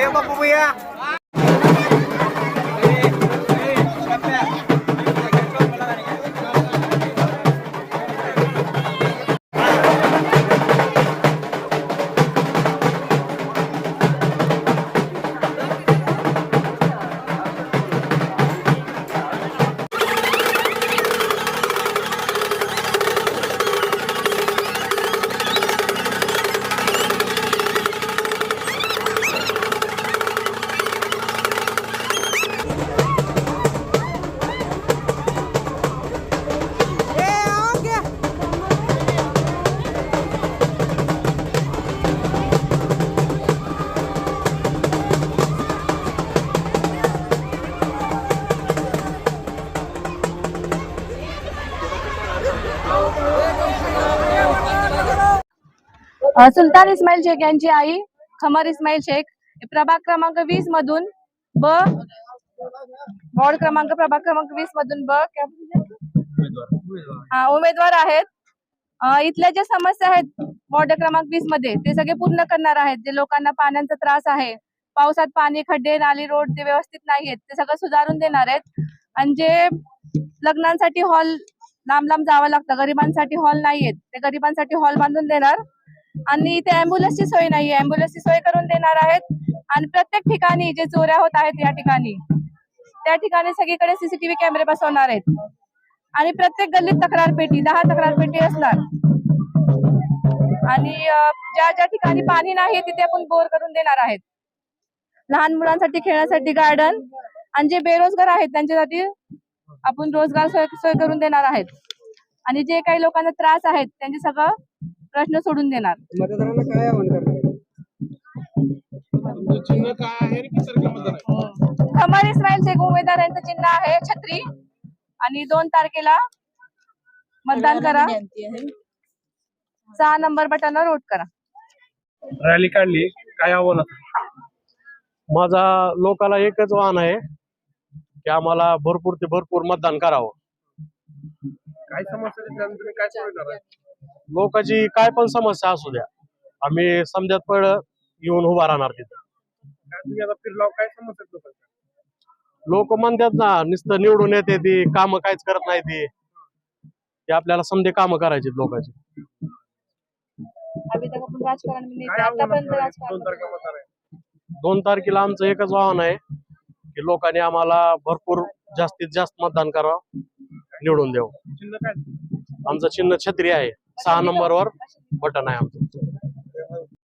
ए बापू भैया. सुलतान इस्माईल शेख यांची आई खमर इस्माईल शेख. प्रभाग क्रमांक वीस मधून ब वॉर्ड क्रमांक प्रभाग क्रमांक वीस मधून ब? हा उमेदवार आहेत. इथल्या ज्या समस्या आहेत वॉर्ड क्रमांक वीसमध्ये ते सगळे पूर्ण करणार आहेत. जे लोकांना पाण्याचा त्रास आहे पावसात पाणी खड्डे नाली रोड ते व्यवस्थित नाहीयेत ते सगळं सुधारून देणार आहेत. आणि जे लग्नांसाठी हॉल लांब लांब जावं लागतं गरिबांसाठी हॉल नाहीयेत ते गरिबांसाठी हॉल बांधून देणार. आणि इथे अँब्युलन्सची सोय नाहीये. अँब्युलन्सची सोय करून देणार आहेत. आणि प्रत्येक ठिकाणी जे चोऱ्या होत आहेत या ठिकाणी त्या ठिकाणी सगळीकडे सीसीटीव्ही कॅमेरे बसवणार आहेत. आणि प्रत्येक गल्लीत तक्रार पेटी दहा तक्रार पेटी असणार. आणि ज्या ज्या ठिकाणी पाणी नाही तिथे आपण बोर करून देणार आहेत. लहान मुलांसाठी खेळण्यासाठी गार्डन आणि जे बेरोजगार आहेत त्यांच्यासाठी आपण रोजगार सोय सोय करून देणार आहेत. आणि जे काही लोकांना त्रास आहेत त्यांचे सगळं प्रश्न सोडून देणार. मतदारांना काय आव्हान करणार? तुमचं चिन्ह काय आहे खमर उमेदवार यांचं चिन्ह आहे छत्री. आणि दोन तारखेला मतदान करा. सहा नंबर बटनवर वोट करा. रॅली काढली. काय आव्हान माझा लोकाला एकच वाहन आहे की आम्हाला भरपूर ते भरपूर मतदान करावं. काय समस्या काय लोकांची काय पण समस्या असू द्या आम्ही समजात पड येऊन उभा राहणार तिथं. काय तुम्ही आता फिरलाव काय समस्या आहेत लोकांच्या? लोक म्हणतात ना नुसतं निवडून येते ती काम काहीच करत नाही ती. ते आपल्याला समजे काम करायची लोकांची. अभी तक आपण राजकारण में नहीं थे. काय आव्हान आतापर्यंत दोन राजकारण तारखेला मतदान आहे. दोन तारखेला आमचं एकच आव्हान आहे की लोकांनी आम्हाला भरपूर जास्तीत जास्त मतदान करावं निवडून द्यावं. चिन्ह काय? आमचं चिन्ह छत्री आहे. सहा नंबरवर बटन आहे आमचं.